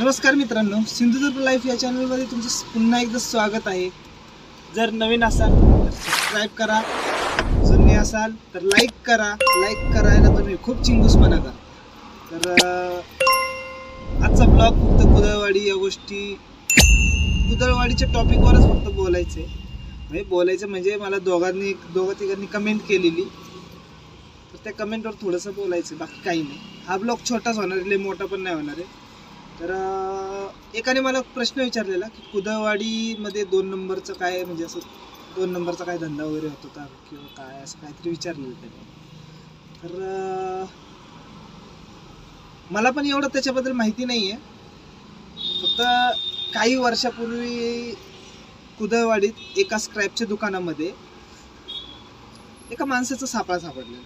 नमस्कार मित्रांनो सिंधुदुर्ग लाईफ या चॅनलमध्ये तुमचं पुन्हा एकदा स्वागत आहे. जर नवीन असाल तर सबस्क्राईब करा. जुने असाल तर लाईक करा. लाईक करायला तुम्ही खूप चिंगूसपणा करा तर आजचा ब्लॉग फक्त कुदळवाडी या गोष्टी कुदळवाडीच्या टॉपिकवरच फक्त बोलायचं आहे म्हणजे बोलायचं म्हणजे मला दोघांनी दोघं तिघांनी कमेंट केलेली. तर त्या कमेंटवर थोडंसं बोलायचं बाकी काही नाही. हा ब्लॉग छोटाच होणार आहे मोठा पण नाही होणार आहे. तर एकाने मला प्रश्न विचारलेला की कुदळवाडीमध्ये दोन नंबरचं काय म्हणजे असं दोन नंबरचा काय धंदा वगैरे होत होता किंवा काय असं काहीतरी विचारलेलं त्याने. तर मला पण एवढं त्याच्याबद्दल माहिती नाही आहे फक्त काही वर्षापूर्वी कुदळवाडीत एका स्क्रॅपच्या दुकानामध्ये एका माणसाचा सापळा सापडलेला.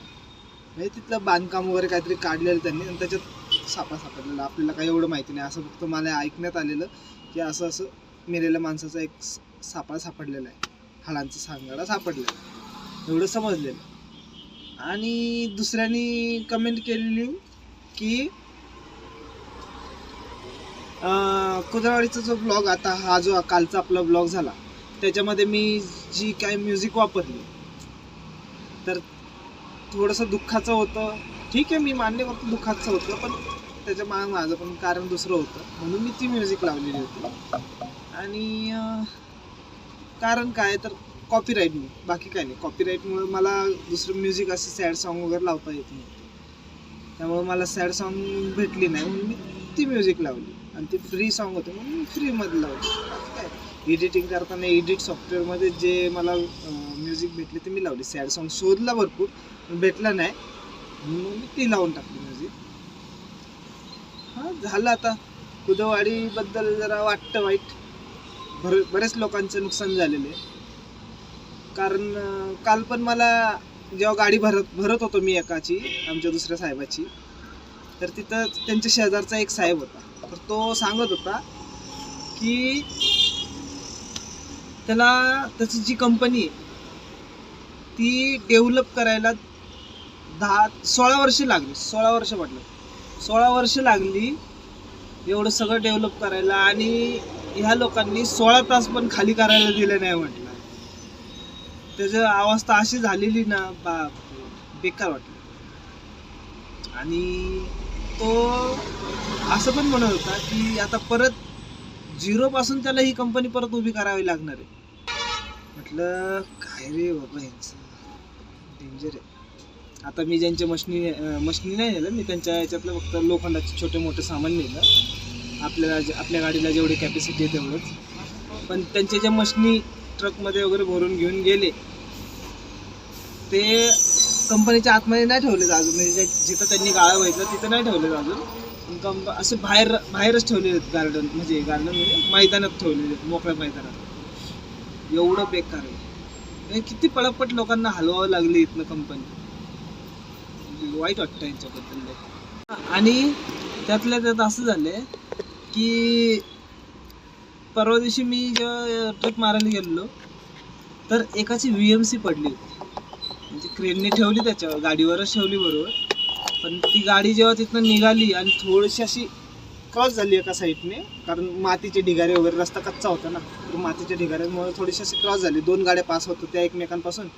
म्हणजे तिथलं बांधकाम वगैरे काहीतरी काढलेलं त्यांनी आणि त्याच्यात सापा सापडलेला. आपल्याला काही एवढं माहिती नाही. असं फक्त मला ऐकण्यात आलेलं की असं असं मेलेल्या माणसाचा एक सापळा सापडलेला आहे. हाडांचा सांगाडा सापडलेला आहे. एवढं समजलेलं. आणि दुसऱ्यांनी कमेंट केलेली की कुदळवाडीचा जो ब्लॉग आता हा जो कालचा आपला ब्लॉग झाला त्याच्यामध्ये मी जी काय म्युझिक वापरली तर थोडंसं दुःखाचं होतं. ठीक आहे मी मान्य करतो दुःखाचं होतं पण त्याच्या माग माझं पण कारण दुसरं होतं. म्हणून मी ती म्युझिक लावलेली होती. आणि कारण काय तर कॉपीराईटमुळे बाकी काय नाही. कॉपीराईटमुळे मला दुसरं म्युझिक असं सॅड सॉन्ग वगैरे लावता येत नाही त्यामुळे मला सॅड सॉन्ग भेटली नाही. म्हणून मी ती म्युझिक लावली. आणि ती फ्री सॉन्ग होते म्हणून मी फ्रीमध्ये लावली. बाकी काय एडिटिंग करताना एडिट सॉफ्टवेअरमध्ये जे मला म्युझिक भेटले ते मी लावली. सॅड सॉन्ग शोधला भरपूर भेटला नाही. म्हणून मी ती लावून टाकली म्युझिक झालं आता. कुदवाडीबद्दल जरा वाटतं वाईट. भर बरेच लोकांचं नुकसान झालेलं आहे. कारण काल पण मला जेव्हा गाडी भरत भरत होतो मी एकाची आमच्या दुसऱ्या साहेबाची तर तिथं त्यांच्या शेजारचा एक साहेब होता. तर तो सांगत होता की त्याला त्याची जी कंपनी आहे ती डेव्हलप करायला दहा सोळा वर्ष लागली सोळा वर्ष म्हटलं सोळा वर्ष लागली एवढं सगळं डेव्हलप करायला आणि ह्या लोकांनी सोळा तास पण खाली करायला दिले नाही म्हटलं त्याचं अवस्था अशी झालेली ना बाप बेकार वाटलं. आणि तो असं पण म्हणत होता की आता परत झिरो पासून त्याला ही कंपनी परत उभी करावी लागणार आहे. म्हटलं काय रे बाबा यांचं? डेंजर आहे. आता मी ज्यांच्या मशनी मशनी नाही नेलं मी त्यांच्या याच्यातलं फक्त लोखंडाचे छोटे मोठे सामान नेलं. आपल्याला आपल्या गाडीला जेवढी कॅपॅसिटी आहे तेवढंच. पण त्यांच्या ज्या मशनी ट्रकमध्ये वगैरे भरून घेऊन गेले ते कंपनीच्या आतमध्ये नाही ठेवले अजून. म्हणजे जिथं त्यांनी गाळा व्हायचं तिथं नाही ठेवलेत अजून. पण कंप असे बाहेर बाहेरच ठेवलेले आहेत गार्डन म्हणजे गार्डन म्हणजे मैदानात ठेवलेले आहेत मोकळ्या मैदानात. एवढं बेकार आहे. म्हणजे किती पळपट लोकांना हलवावं लागली इथनं कंपनी वाईट वाटतं यांच्याबद्दल आणि त्यातल्या त्यात असं झालंय की परवा दिवशी मी जेव्हा ट्रिप मारायला गेलेलो तर एकाची व्ही एम सी पडली होती. म्हणजे क्रेनने ठेवली त्याच्यावर गाडीवरच ठेवली बरोबर. पण ती गाडी जेव्हा तिथनं निघाली आणि थोडीशी अशी क्रॉस झाली एका साईडने कारण मातीचे ढिगारे वगैरे रस्ता कच्चा होता ना तर मातीच्या ढिगाऱ्यामुळे थोडीशी अशी क्रॉस झाली. दोन गाड्या पास होत होत्या एकमेकांपासून.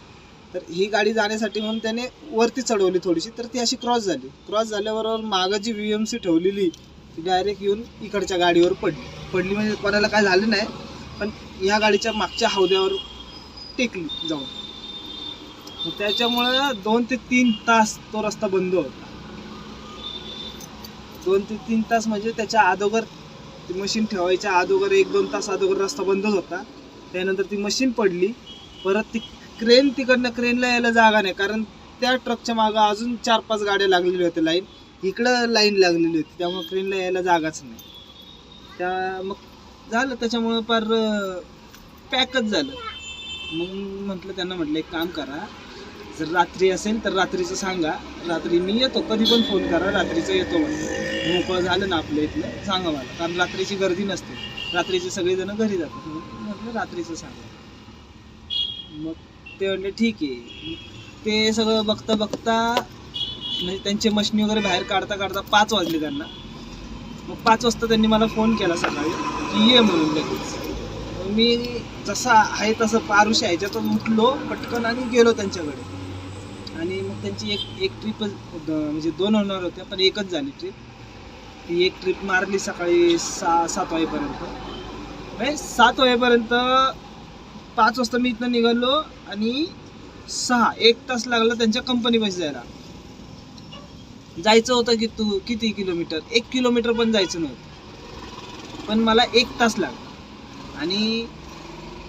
तर ही गाडी जाण्यासाठी म्हणून त्याने वरती चढवली थोडीशी तर ती अशी क्रॉस झाली. क्रॉस झाल्याबरोबर मागं जी व्ही एम सी ठेवलेली ती डायरेक्ट येऊन इकडच्या गाडीवर पडली. पडली म्हणजे कोणाला काय झालं नाही पण ह्या गाडीच्या मागच्या हौद्यावर टेकली जाऊन. त्याच्यामुळं दोन ते तीन तास तो रस्ता बंद होता. दोन ते तीन तास म्हणजे त्याच्या अगोदर ती मशीन ठेवायच्या अगोदर एक दोन तास अगोदर रस्ता बंदच होता. त्यानंतर ती मशीन पडली. परत ती क्रेन तिकडनं क्रेनला यायला जागा नाही. कारण त्या ट्रकच्या मागं अजून चार पाच गाड्या लागलेल्या होत्या लाईन. इकडं लाईन लागलेली होती. त्यामुळे क्रेनला यायला जागाच नाही. त्या मग झालं. त्याच्यामुळं फार पॅकच झालं. मग म्हटलं त्यांना म्हटलं एक काम करा. जर रात्री असेल तर रात्रीचं सांगा. रात्री मी येतो. कधी पण फोन करा. रात्रीचं येतो म्हणून मोकळं झालं ना आपलं इथलं. सांगा मला. कारण रात्रीची गर्दी नसते. रात्रीचे सगळेजण घरी जातात. म्हटलं रात्रीचं सांगा. मग ते म्हणले ठीक आहे. ते सगळं बघता बघता म्हणजे त्यांचे मशनी वगैरे बाहेर काढता काढता पाच वाजले त्यांना. मग पाच वाजता त्यांनी मला फोन केला सकाळी की ये म्हणून लगेच. मी जसा आहे तसं पारुशी ह्याच्यातून उठलो पटकन आणि गेलो त्यांच्याकडे. आणि मग त्यांची एक एक ट्रिपच म्हणजे दोन होणार होत्या पण एकच झाली ट्रिप ती एक ट्रिप मारली सकाळी सहा सात वाजेपर्यंत. म्हणजे सात वाजेपर्यंत पाच वाजता मी इथनं निघालो आणि सहा एक तास लागला त्यांच्या कंपनीपाशी जायला. जायचं होतं की तू किती किलोमीटर एक किलोमीटर पण जायचं नव्हतं. पण मला एक तास लागला. आणि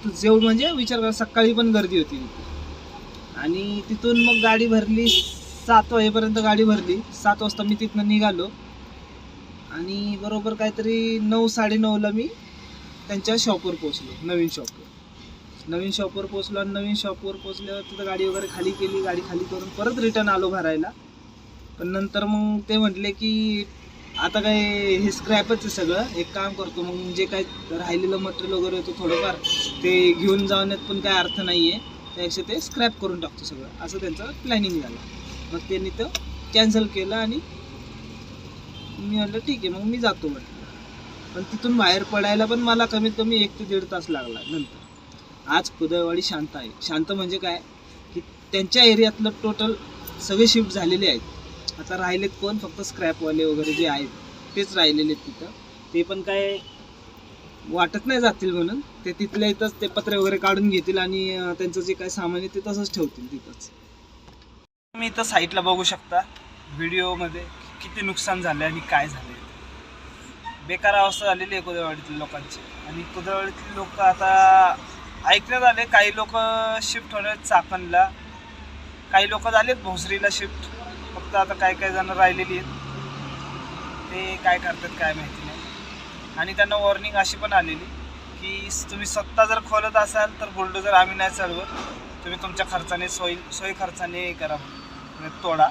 तू जेवढ म्हणजे विचार कर सकाळी पण गर्दी होती. आणि तिथून मग गाडी भरली सात वाजेपर्यंत गाडी भरली. सात वाजता मी तिथनं निघालो. आणि बरोबर काहीतरी नऊ साडेनऊला मी त्यांच्या शॉपवर पोचलो नवीन शॉपवर नवीन शॉपवर पोचलो आणि नवीन शॉपवर पोचल्यावर तिथं गाडी वगैरे खाली केली गाडी खाली करून परत रिटर्न आलो भरायला. पण नंतर मग ते म्हटले की आता काय हे स्क्रॅपच आहे सगळं. एक काम करतो मग जे काय राहिलेलं मटेरियल वगैरे होतं थोडंफार ते घेऊन जाण्यात पण काय अर्थ नाही आहे त्यापेक्षा ते स्क्रॅप करून टाकतो सगळं. असं त्यांचं प्लॅनिंग झालं. मग त्यांनी तो कॅन्सल केलं आणि मी म्हटलं ठीक आहे मग मी जातो म्हटलं. पण तिथून बाहेर पडायला पण मला कमीत कमी एक ते दीड तास लागला नंतर. आज कुदळवाडी शांत आहे. शांत म्हणजे काय? की त्यांच्या एरियातलं टोटल सगळे शिफ्ट झालेले आहेत. आता राहिलेत कोण? फक्त स्क्रॅपवाले वगैरे जे आहेत तेच राहिलेले आहेत तिथं. ते पण काय वाटत नाही जातील म्हणून. ते तिथल्या इथंच ते पत्रे वगैरे काढून घेतील आणि त्यांचं जे काय सामान आहे ते तसंच ठेवतील तिथंच. तुम्ही इथं साईटला बघू शकता. व्हिडिओमध्ये किती नुकसान झालं आणि काय झालं बेकार अवस्था झालेली आहे कुदळवाडीतील लोकांची. आणि कुदळवाडीतील लोक आता ऐकण्यात आले काही लोक शिफ्ट होणार आहेत चाकणला. काही लोक झालेत भोसरीला शिफ्ट फक्त आता काय काय जण राहिलेली आहेत. ते काय करतात काय माहिती नाही. आणि त्यांना वॉर्निंग अशी पण आलेली की तुम्ही स्वतः जर खोलत असाल तर बुलडोजर आम्ही नाही चालवत तुम्ही तुमच्या खर्चाने सोयी सोयी खर्चाने करा. म्हणजे तोडा.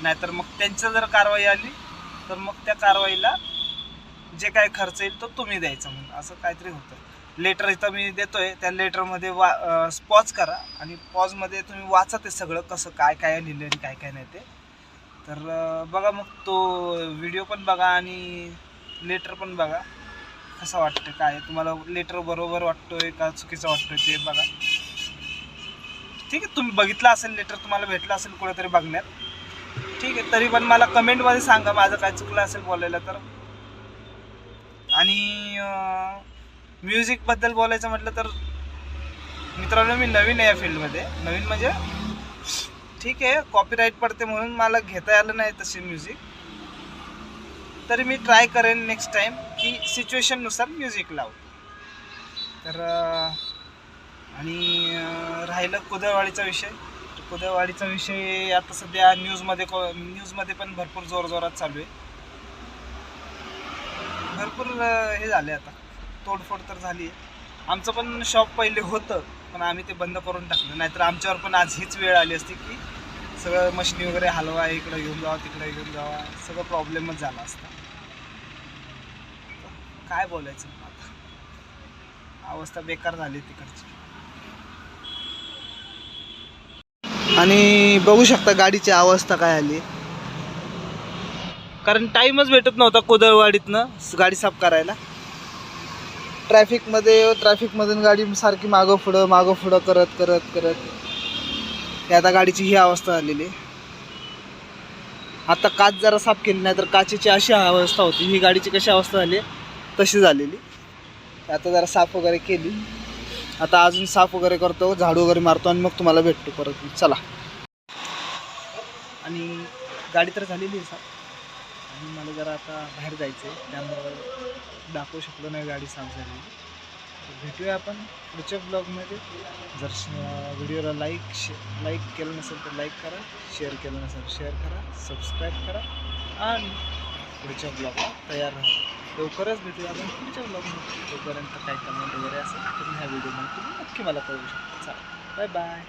नाहीतर मग त्यांचं जर कारवाई आली तर मग त्या कारवाईला जे काय खर्च येईल तो तुम्ही द्यायचा म्हणून. असं काहीतरी होतं. लेटर इथं मी देतोय. त्या लेटरमध्ये वा पॉज करा आणि पॉजमध्ये तुम्ही वाचा ते सगळं कसं काय काय लिहिलं आणि काय काय नाही ते. तर बघा मग तो व्हिडिओ पण बघा आणि लेटर पण बघा. कसं वाटतं काय तुम्हाला लेटर बरोबर वाटतोय का चुकीचं वाटतोय ते बघा. ठीक आहे तुम्ही बघितलं असेल लेटर तुम्हाला भेटलं असेल कुठेतरी बघण्यात. ठीक आहे तरी पण मला कमेंटमध्ये सांगा माझं काय चुकलं असेल बोलायला तर. आणि म्युझिकबद्दल बोलायचं म्हटलं तर मित्रांनो मी नवीन आहे या फील्डमध्ये. नवीन म्हणजे ठीक आहे कॉपीराईट पडते म्हणून मला घेता आलं नाही तसे म्युझिक तरी मी ट्राय करेन नेक्स्ट टाईम की सिच्युएशननुसार म्युझिक लावू. तर आणि राहिलं कुदळवाडीचा विषय. तर कुदळवाडीचा विषय आता सध्या न्यूजमध्ये न्यूजमध्ये पण भरपूर जोरजोरात चालू आहे. भरपूर हे झाले आता. तोडफोड तर झाली. आमचं पण शॉप पहिले होतं पण आम्ही ते बंद करून टाकलं. नाहीतर आमच्यावर पण आज हीच वेळ आली असती की सगळं मशिनी वगैरे हलवा इकडं घेऊन जावा तिकडे घेऊन जावा सगळं प्रॉब्लेमच झाला असता. काय बोलायचं आता? अवस्था बेकार झाली तिकडची. आणि बघू शकता गाडीची अवस्था काय आली. कारण टाईमच भेटत नव्हता कोदळवाडीतनं गाडी साफ करायला. ट्रॅफिकमध्ये ट्रॅफिकमधून गाडी सारखी मागं पुढं मागं पुढं करत करत करत. आता गाडीची ही अवस्था झालेली आहे. आता काच जरा साफ केली नाही तर काचेची अशी अवस्था होती. ही गाडीची कशी अवस्था झाली तशी झालेली आता जरा साफ वगैरे केली. आता अजून साफ वगैरे करतो झाडू वगैरे मारतो आणि मग तुम्हाला भेटतो परत. चला. आणि गाडी तर झालेली आहे साफ. आणि मला जरा आता बाहेर जायचं आहे त्यामुळं दाखवू शकलो नाही गाडी साफ झाली भेटूया आपण पुढच्या ब्लॉगमध्ये. जर व्हिडिओला लाईक शे लाईक केलं नसेल तर लाईक करा शेअर केलं नसेल शेअर करा सबस्क्राईब करा आणि पुढच्या ब्लॉगला तयार राहा. लवकरच भेटूया आपण पुढच्या ब्लॉगमध्ये. तोपर्यंत काय कमेंट वगैरे असेल तर ह्या व्हिडिओमध्ये तुम्ही नक्की मला कळवू शकता. चला बाय बाय